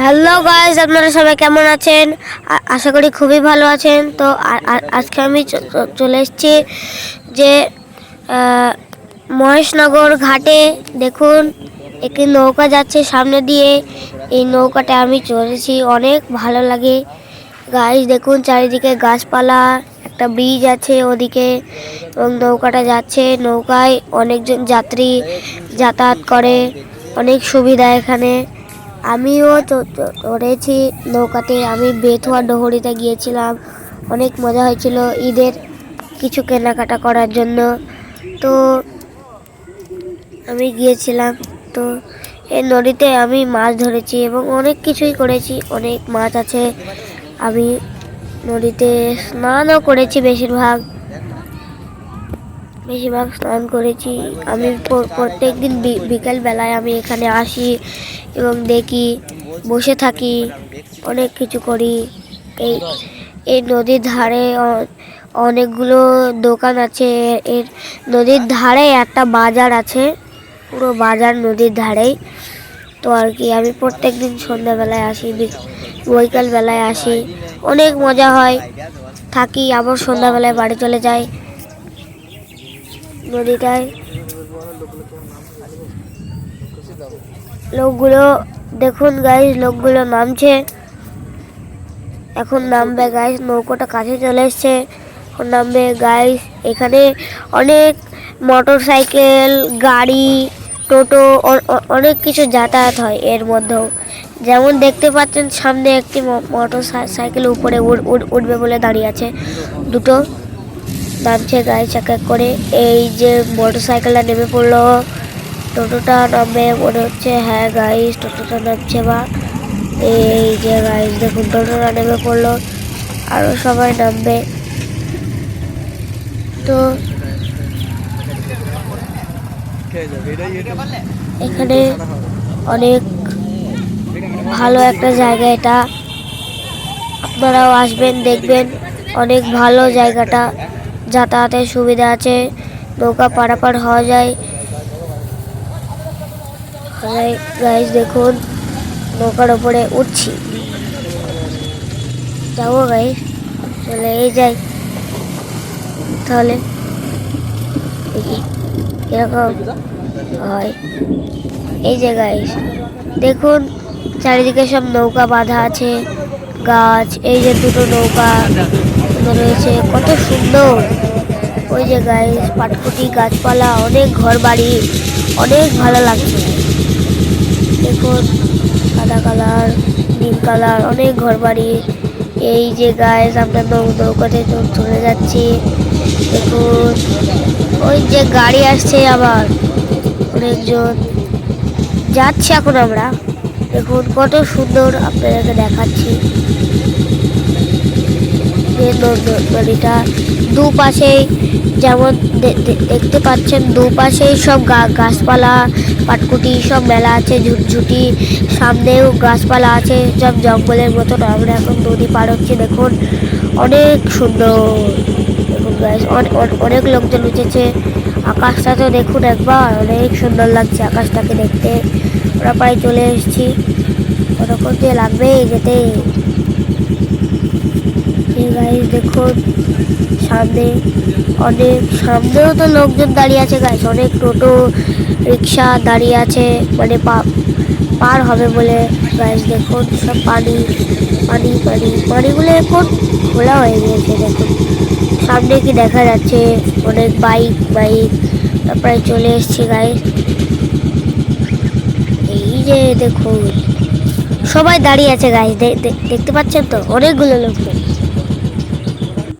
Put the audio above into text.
Hello guys আপনারা সবাই কেমন আছেন? আশা করি খুবই ভালো আছেন। তো আজকে আমি চলে এসেছি যে মহেশনগর ঘাটে। দেখুন, একটি নৌকা যাচ্ছে সামনে দিয়ে। এই নৌকাটা আমি চলেছি অনেক ভালো লাগে। গাইস দেখুন, চারিদিকে গাছপালা, একটা ব্রিজ আছে ওদিকে। এবং নৌকাটা যাচ্ছে, নৌকায় অনেকজন যাত্রী যাতায়াত করে। অনেক সুবিধা এখানে। আমিও চড়েছি নৌকাতে আমি বেথুয়া ডহরিতে গিয়েছিলাম। অনেক মজা হয়েছিল ঈদের কিছু কেনাকাটা করার জন্য। তো আমি গিয়েছিলাম। তো এই নদীতে আমি মাছ ধরেছি এবং অনেক কিছুই করেছি, অনেক মাছ আছে। আমি নদীতে স্নানও করেছি বেশিরভাগ। বেশিরভাগ স্নান করেছি। আমি প্রত্যেক দিন বিকেল বেলায় আমি এখানে আসি এবং দেখি, বসে থাকি, অনেক কিছু করি। এই এই নদীর ধারে অনেকগুলো দোকান আছে। এর নদীর ধারে একটা বাজার আছে, পুরো বাজার নদীর ধারেই। তো আর কি, আমি প্রত্যেক দিন সন্ধ্যাবেলায় আসি বি- বৈকাল বেলায় আসি। অনেক মজা হয়। থাকি, আবার সন্ধ্যাবেলায় বাড়ি চলে যাই। নদীটায়। লোকগুলো, দেখুন গাইস লোকগুলো নামছে। এখন নামবে গাইস নৌকোটা কাছে চলে এসছে। এখন নামবে গাইস এখানে অনেক মোটর সাইকেল গাড়ি, টোটো অনেক কিছু যাতায়াত হয় এর মধ্যেও। যেমন দেখতে পাচ্ছেন, সামনে একটি মোটর সাইকেল উপরে উঠ- উঠ- উঠবে বলে দাঁড়িয়ে আছে। দুটো। নামছে এক এক করে এই যে মোটর সাইকেলটা নেমে পড়ল। টোটোটা নামবে মনে হচ্ছে হ্যাঁ গাইস টোটোটা নামছে বা। এই যে গাইস দেখুন, টোটোটা নেমে পড়ল আরও সবাই নামবে। তো এখানে অনেক ভালো একটা জায়গা এটা। আপনারাও আসবেন, দেখবেন, অনেক ভালো জায়গাটা। যাতায়াতের সুবিধা আছে, নৌকা পারাপার হওয়া যায়। গাইজ দেখুন, নৌকার ওপরে উঠছি। যাব গাইজ চলে এই যাই। তাহলে এরকম হয়। এই যে গাইজ দেখুন, চারিদিকে সব নৌকা বাঁধা আছে, গাছ, এই যে দুটো নৌকা। রয়েছে কত সুন্দর। ওই যে গাইজ পাটকুটি, গাছপালা, অনেক ঘর বাড়ি অনেক ভালো লাগছে। দেখুন, সাদা কালার, নীল কালার, অনেক ঘর বাড়ি এই যে গায়ে আমরা নৌকাতে চলে যাচ্ছি। দেখুন, ওই যে গাড়ি আসছে আবার, অনেকজন। যাচ্ছি এখন আমরা। দেখুন, কত সুন্দর আপনাদেরকে দেখাচ্ছি। যে ন- নদীটা দুপাশেই যেমন দেখতে পাচ্ছেন, দুপাশেই সব গাছপালা, পাটকুটি, সব মেলা আছে, ঝুটঝুটি, সামনেও গাছপালা আছে, সব জঙ্গলের মতন। আমরা এখন নদী পার হচ্ছি, দেখুন, অনেক সুন্দর। দেখুন অনেক লোকজন উঠেছে আকাশটা তো দেখুন একবার, অনেক সুন্দর লাগছে আকাশটাকে দেখতে। ওরা প্রায় চলে এসেছি। কতক্ষণ দিয়ে লাগবে যেতে এই দেখুন সামনে অনেক, সামনেও তো লোকজন দাঁড়িয়ে আছে গাইস অনেক টোটো, রিক্সা দাঁড়িয়ে আছে মানে পার হবে বলে গাইস দেখুন সব পানি পানি পানি, পানিগুলো এখন খোলা হয়ে গিয়েছে দেখুন সামনে কি দেখা যাচ্ছে? অনেক বাইক বাইক, তারপরে চলে এসছে গাইস এই যে দেখুন সবাই দাঁড়িয়ে আছে গাইস দেখতে পাচ্ছেন তো? অনেকগুলো লোক